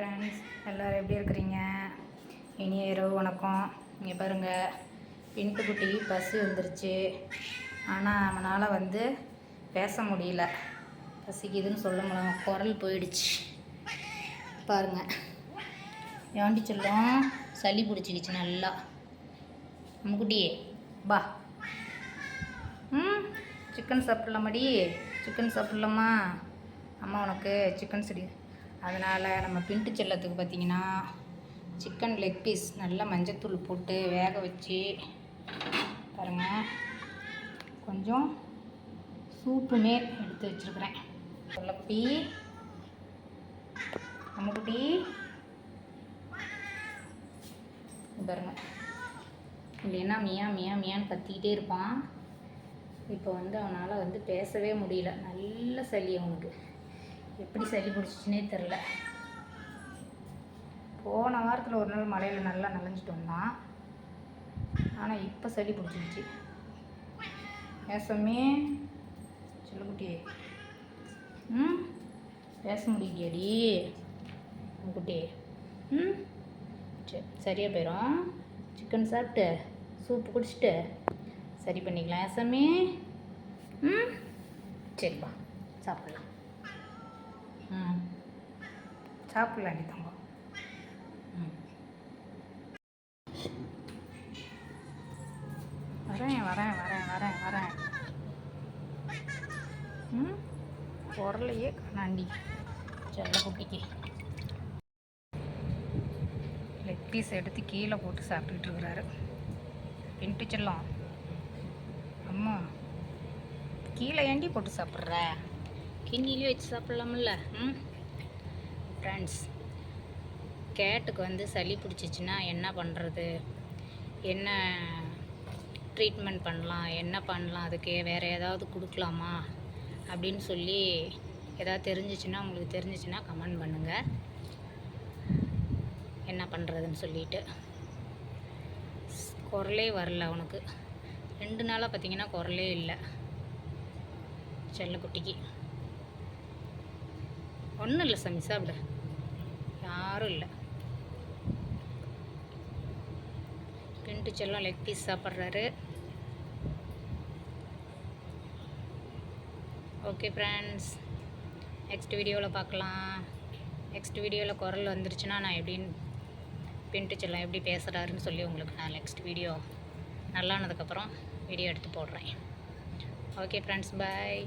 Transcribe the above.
Friends எல்லோரும் எப்படி இருக்கிறீங்க? இனிய இரவு வணக்கம். இங்கே பாருங்கள் பின்ட்டு குட்டி பசி வந்துருச்சு. ஆனால் அவனால் வந்து பேச முடியல. பசிக்குதுன்னு சொல்ல முடியும் குரல் போயிடுச்சு. பாருங்கள் ஏண்டி சொல்லும்? சளி பிடிச்சிக்கிச்சு நல்லா. அம்முக்குட்டி பா ம் சிக்கன் சாப்பிட்லாமாடி? சிக்கன் சாப்பிட்லாமா? அம்மா உனக்கு சிக்கன் செடி அதனால் நம்ம பின்ட்டு செல்லத்துக்கு பார்த்தீங்கன்னா சிக்கன் லெக் பீஸ் நல்லா மஞ்சத்தூள் போட்டு வேக வச்சு பாருங்கள் கொஞ்சம் சூப்புமே எடுத்து வச்சுருக்குறேன். சொல்லப்பி நம்மக்குட்டி பாருங்க. இல்லைன்னா மியா மியா மியான்னு கத்திக்கிட்டே இருப்பான். இப்போ வந்து அவனால் வந்து பேசவே முடியல. நல்ல சளி அவனுக்கு. எப்படி சளி பிடிச்சிச்சுனே தெரில. போன வாரத்தில் ஒரு நாள் மழையில் நல்லா நனைஞ்சிட்டு வந்தான் ஆனால் இப்போ சளி பிடிச்சிருச்சு. பேசமே சொல்லுக்குட்டி ம்? பேச முடியலையாடி குட்டி. ம்? சரி சரியாக போயிடும் சிக்கன் சாப்பிட்டு சூப்பு குடிச்சிட்டு சரி பண்ணிக்கலாம். ஏசமே ம்? சரிப்பா சாப்பிட்லாம். சாப்பிட்லாம் நீ தங்கம். ம். வரேன் வரேன் வரேன் வரேன் வரேன். ம்? குரலையே காணாண்டி. செல்ல குட்டிக்கு. லெக் பீஸ் எடுத்து கீழே போட்டு சாப்பிட்டுக்கிட்டு இருக்கிறாரு. பின்ட்டு செல்லம். அம்மா கீழே ஏண்டி போட்டு சாப்பிட்ற? கிண்ணிலேயே வச்சு சாப்பிட்லாமில்ல ம்? ஃப்ரெண்ட்ஸ் கேட்டுக்கு வந்து சளி பிடிச்சிச்சின்னா என்ன பண்ணுறது என்ன ட்ரீட்மெண்ட் பண்ணலாம்? என்ன பண்ணலாம்? அதுக்கு வேறு ஏதாவது கொடுக்கலாமா? அப்படின்னு சொல்லி ஏதாவது தெரிஞ்சிச்சுன்னா உங்களுக்கு தெரிஞ்சிச்சுன்னா கமெண்ட் பண்ணுங்கள் என்ன பண்ணுறதுன்னு சொல்லிட்டு. குரலே வரல அவனுக்கு ரெண்டு நாளாக பார்த்தீங்கன்னா குரலே இல்லை. செல்லக்குட்டிக்கு. ஒன்றும் இல்லை சாமி சாப்பிட. யாரும் இல்லை. பிண்டு செல்லம் லெக் பீஸ் சாப்பிட்றாரு. ஓகே ஃப்ரெண்ட்ஸ் நெக்ஸ்ட் வீடியோவில் பார்க்கலாம். நெக்ஸ்ட் வீடியோவில் குரல் வந்துருச்சுன்னா நான் எப்படின்னு பின்ட்டு செல்லம் எப்படி பேசுகிறாருன்னு சொல்லி உங்களுக்கு நான் நெக்ஸ்ட் வீடியோ நல்லானதுக்கப்புறம் வீடியோ எடுத்து போடுறேன். Okay friends bye